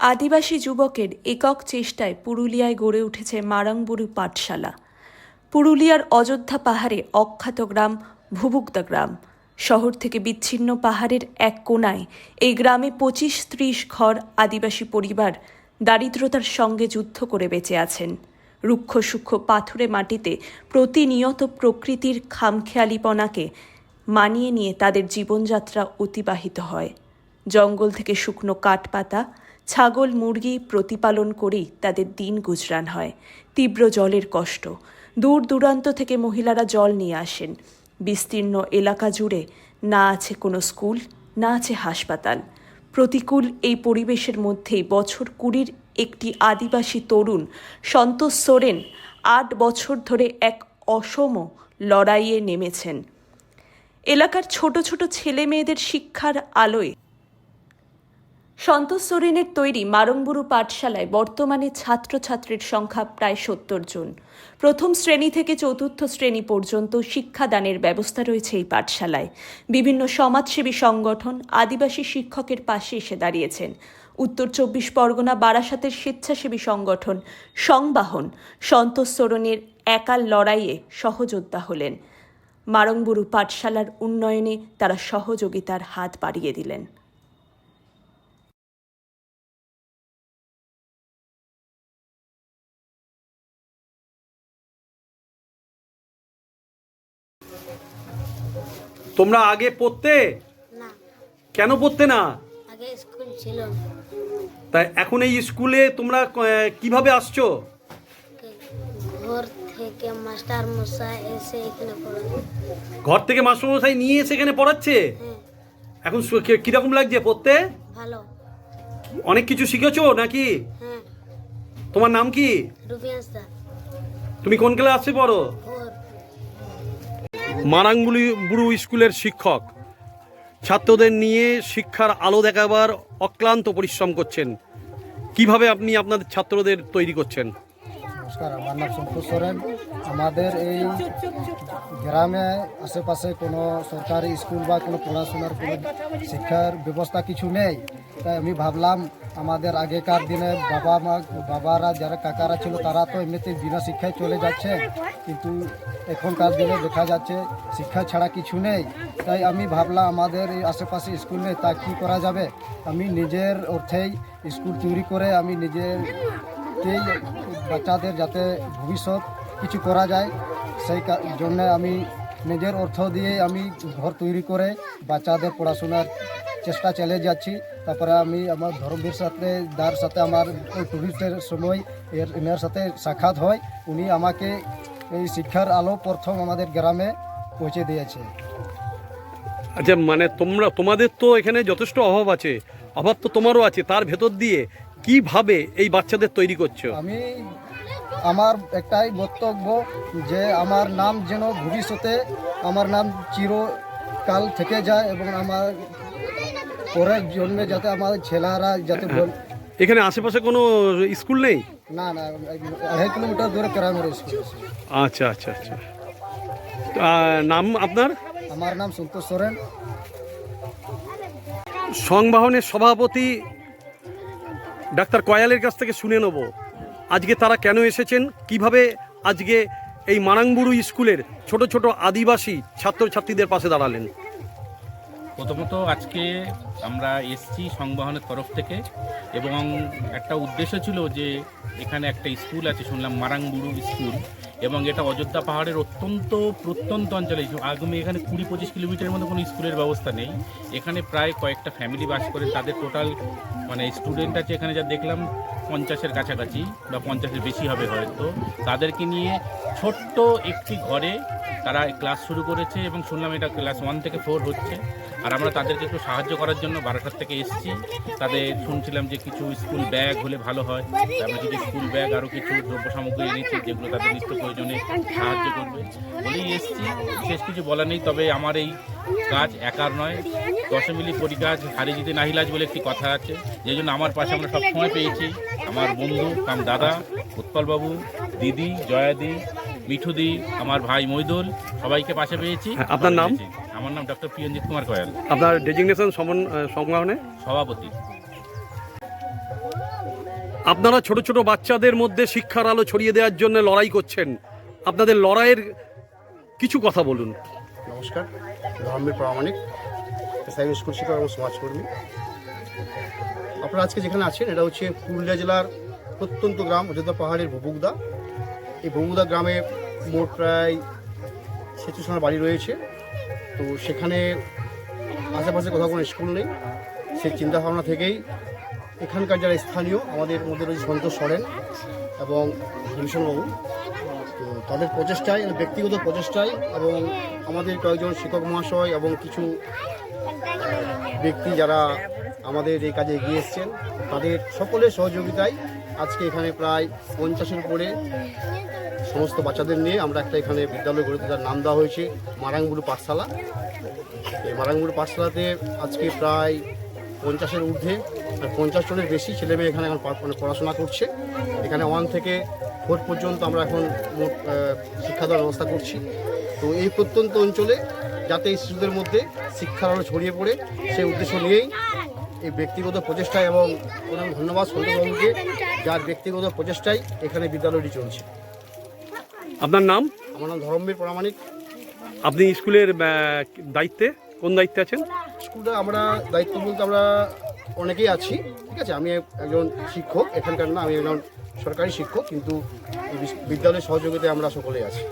আদিবাসী যুবকের একক চেষ্টায় পুরুলিয়ায় গড়ে উঠেছে মারাংবুরু পাঠশালা। পুরুলিয়ার অযোধ্যা পাহাড়ে অখ্যাত গ্রাম ভুবুকদা গ্রাম। শহর থেকে বিচ্ছিন্ন পাহাড়ের এক কোণায় এই গ্রামে পঁচিশ ত্রিশ ঘর আদিবাসী পরিবার দারিদ্রতার সঙ্গে যুদ্ধ করে বেঁচে আছেন। রুক্ষ সূক্ষ্ম পাথুরে মাটিতে প্রতিনিয়ত প্রকৃতির খামখেয়ালিপনাকে মানিয়ে নিয়ে তাদের জীবনযাত্রা অতিবাহিত হয়। জঙ্গল থেকে শুকনো কাঠ পাতা ছাগল মুরগি প্রতিপালন করেই তাদের দিন গুজরান হয়। তীব্র জলের কষ্ট। দূর দূরান্ত থেকে মহিলারা জল নিয়ে আসেন। বিস্তীর্ণ এলাকা জুড়ে না আছে কোনো স্কুল, না আছে হাসপাতাল। প্রতিকূল এই পরিবেশের মধ্যেই বছর কুড়ির একটি আদিবাসী তরুণ সন্তোষ সোরেন আট বছর ধরে এক অসম লড়াইয়ে নেমেছেন। এলাকার ছোট ছোট ছেলে মেয়েদের শিক্ষার আলোয় সন্তোষ সোরেনের তৈরি মারংবুরু পাঠশালায় বর্তমানে ছাত্রছাত্রীর সংখ্যা প্রায় সত্তর জন। প্রথম শ্রেণি থেকে চতুর্থ শ্রেণি পর্যন্ত শিক্ষাদানের ব্যবস্থা রয়েছে এই পাঠশালায়। বিভিন্ন সমাজসেবী সংগঠন, আদিবাসী শিক্ষকের পাশে এসে দাঁড়িয়েছেন। উত্তর চব্বিশ পরগনা বারাসাতের স্বেচ্ছাসেবী সংগঠন সংবাহন সন্তোষ সোরেনের একাল লড়াইয়ে সহযোদ্ধা হলেন। মারংবুরু পাঠশালার উন্নয়নে তারা সহযোগিতার হাত বাড়িয়ে দিলেন। তোমরা আগে পড়তে? না। কেন পড়তে না? আগে স্কুল ছিল। তাই এখন এই স্কুলে তোমরা কীভাবে আসছো? ঘর থেকে মাস্টার মশাই এসে এখানে ঘর থেকে মাস্টারমশাই নিয়ে এসে এখানে পড়াচ্ছে? হ্যাঁ। এখন কীরকম লাগছে পড়তে? ভালো। অনেক কিছু শিখেছো নাকি? হ্যাঁ। তোমার নাম কি? তুমি কোন ক্লাসে পড়ো? মারাঙ্গুলি বুড়ু স্কুলের শিক্ষক। ছাত্রদের নিয়ে শিক্ষার আলো দেখাবার অক্লান্ত পরিশ্রম করছেন। কীভাবে আপনি আপনাদের ছাত্রদের তৈরি করছেন? নমস্কার, আমার নাম সন্তোষ সোরেন। আমাদের এই গ্রামে আশেপাশে কোনো সরকারি স্কুল বা কোনো পড়াশোনার কোনো শিক্ষার ব্যবস্থা কিছু নেই। তাই আমি ভাবলাম, আমাদের আগেকার দিনে বাবা মা, বাবারা যারা কাকারা ছিল, তারা তো এমনিতে বিনা শিক্ষায় চলে যাচ্ছে। কিন্তু এখনকার দিনে দেখা যাচ্ছে, শিক্ষা ছাড়া কিছু নেই। তাই আমি ভাবলাম, আমাদের এই আশেপাশে স্কুল নেই, তা কী করা যাবে? আমি নিজের অর্থেই স্কুল তৈরি করে আমি নিজের এই বাচ্চাদের যাতে ভবিষ্যৎ কিছু করা যায়, সেই জন্য আমি নিজের অর্থ দিয়ে আমি ঘর তৈরি করে বাচ্চাদের পড়াশোনার চেষ্টা চালিয়ে যাচ্ছি। তারপরে আমি আমার ধর্মবীর সাথে যার সাথে আমার টুরিস্টের সময় এর এনার সাথে সাক্ষাৎ হয়। উনি আমাকে এই শিক্ষার আলো প্রথম আমাদের গ্রামে পৌঁছে দিয়েছে। আচ্ছা মানে তোমরা তোমাদের তো এখানে যথেষ্ট অভাব আছে। অভাব তো তোমারও আছে তার ভেতর দিয়ে কীভাবে এই বাচ্চাদের তৈরি করছ? আমি আমার একটাই বক্তব্য যে আমার নাম যেন ভবিষ্যতে আমার নাম চিরকাল থেকে যায় এবং আমার পরের জন্মে যাতে আমার ছেলেরা যাতে এখানে আশেপাশে কোনো স্কুল নেই? না না আড়াই কিলোমিটার দূরে গ্রামের স্কুল আচ্ছা আচ্ছা আচ্ছা। নাম আপনার? আমার নাম সন্তোষ সোরেন। সংবাহনের সভাপতি ডাক্তার কয়ালের কাছ থেকে শুনে নেব। আজকে তারা কেন এসেছেন? কীভাবে আজকে এই মারাংবুরু স্কুলের ছোট ছোট আদিবাসী ছাত্রছাত্রীদের পাশে দাঁড়ালেন? প্রথমত আজকে আমরা এসছি সংবহনের তরফ থেকে এবং একটা উদ্দেশ্য ছিল যে এখানে একটা স্কুল আছে, শুনলাম মারাংবুড়ু স্কুল এবং এটা অযোধ্যা পাহাড়ের অত্যন্ত প্রত্যন্ত অঞ্চলে আগামী এখানে কুড়ি পঁচিশ কিলোমিটারের মধ্যে কোনো স্কুলের ব্যবস্থা নেই। এখানে প্রায় কয়েকটা ফ্যামিলি বাস করে, তাদের টোটাল মানে স্টুডেন্ট আছে এখানে যা দেখলাম পঞ্চাশের কাছাকাছি বা পঞ্চাশের বেশি হবে হয়তো। তাদেরকে নিয়ে ছোট্ট একটি ঘরে তারা ক্লাস শুরু করেছে এবং শুনলাম এটা ক্লাস ওয়ান থেকে ফোর হচ্ছে। আর আমরা তাদেরকে একটু সাহায্য করার জন্য বারাসাত থেকে এসেছি। তাদের শুনছিলাম যে কিছু স্কুল ব্যাগ হলে ভালো হয়। আমরা কিছু স্কুল ব্যাগ আরও কিছু দ্রব্য সামগ্রী এনেছি যেগুলো তাদের নিত্য প্রয়োজনে সাহায্য করবে। বলেই এসেছি। বিশেষ কিছু বলার নেই, তবে আমার এই কাজ একার নয়। দশমিলি পরিকাজ হারি জিতে নাহিলাজ বলে একটি কথা আছে। যে জন্য আমার পাশে আমরা সবসময় পেয়েছি। আমার বন্ধু, কাম দাদা, উৎপলবাবু, দিদি, জয়াদি মিঠুদি আমার ভাই মৈদুল সবাইকে পাশে পেয়েছি। হ্যাঁ, আপনার নাম? আমার নাম ডক্টর প্রিয়ঞ্জিত কুমার কয়াল আপনার ডেজিগনেশন সংবাহনে সভাপতি। আপনারা ছোট ছোট বাচ্চাদের মধ্যে শিক্ষার আলো ছড়িয়ে দেওয়ার জন্য লড়াই করছেন। আপনাদের লড়াইয়ের কিছু কথা বলুন। নমস্কার ধর্মের প্রামাণিক এসআইএম স্কুল শিক্ষক এবং সমাজকর্মী। আপনারা আজকে যেখানে আছেন এটা হচ্ছে পুরুলিয়া জেলার প্রত্যন্ত গ্রাম অযোধ্যা পাহাড়ের ভুবুকদা এই বঙ্গুদা গ্রামে মোট প্রায় জনের বাড়ি রয়েছে। তো সেখানে আশেপাশে কোথাও কোনো স্কুল নেই। সেই চিন্তাভাবনা থেকেই এখানকার যারা স্থানীয়, আমাদের মধ্যে রয়েছে সন্তোষ সরেন এবং ভীষণবাবু তো তাদের প্রচেষ্টায় ব্যক্তিগত প্রচেষ্টায় এবং আমাদের কয়েকজন শিক্ষক মহাশয় এবং কিছু ব্যক্তি যারা আমাদের এই কাজে এগিয়ে এসছেন, তাদের সকলের সহযোগিতায় আজকে এখানে প্রায় পঞ্চাশের উপরে সমস্ত বাচ্চাদের নিয়ে আমরা একটা এখানে বিদ্যালয় গড়ে তোলার নাম দেওয়া হয়েছে মারাংবুড়ু পাঠশালা। এই মারাংবুড়ু পাঠশালাতে আজকে প্রায় পঞ্চাশের ঊর্ধ্বে পঞ্চাশ জনের বেশি ছেলেমেয়ে এখানে এখন মানে পড়াশোনা করছে। এখানে ওয়ান থেকে ফোর পর্যন্ত আমরা এখন শিক্ষা দেওয়ার ব্যবস্থা করছি। তো এই প্রত্যন্ত অঞ্চলে যাতে এই শিশুদের মধ্যে শিক্ষার আলো ছড়িয়ে পড়ে সেই উদ্দেশ্য নিয়েই এই ব্যক্তিগত প্রচেষ্টায় এবং অনেক ধন্যবাদ সন্তোষবাবুকে যার ব্যক্তিগত প্রচেষ্টায় এখানে বিদ্যালয়টি চলছে। আপনার নাম? আমার নাম ধর্মবীর প্রামাণিক। আপনি স্কুলের দায়িত্বে? কোন দায়িত্বে আছেন? স্কুলটা আমরা দায়িত্ব বলতে আমরা অনেকেই আছি, ঠিক আছে? আমি একজন শিক্ষক, এখানকার না, আমি একজন সরকারি শিক্ষক, কিন্তু বিদ্যালয়ের সহযোগিতায় আমরা সকলেই আছি।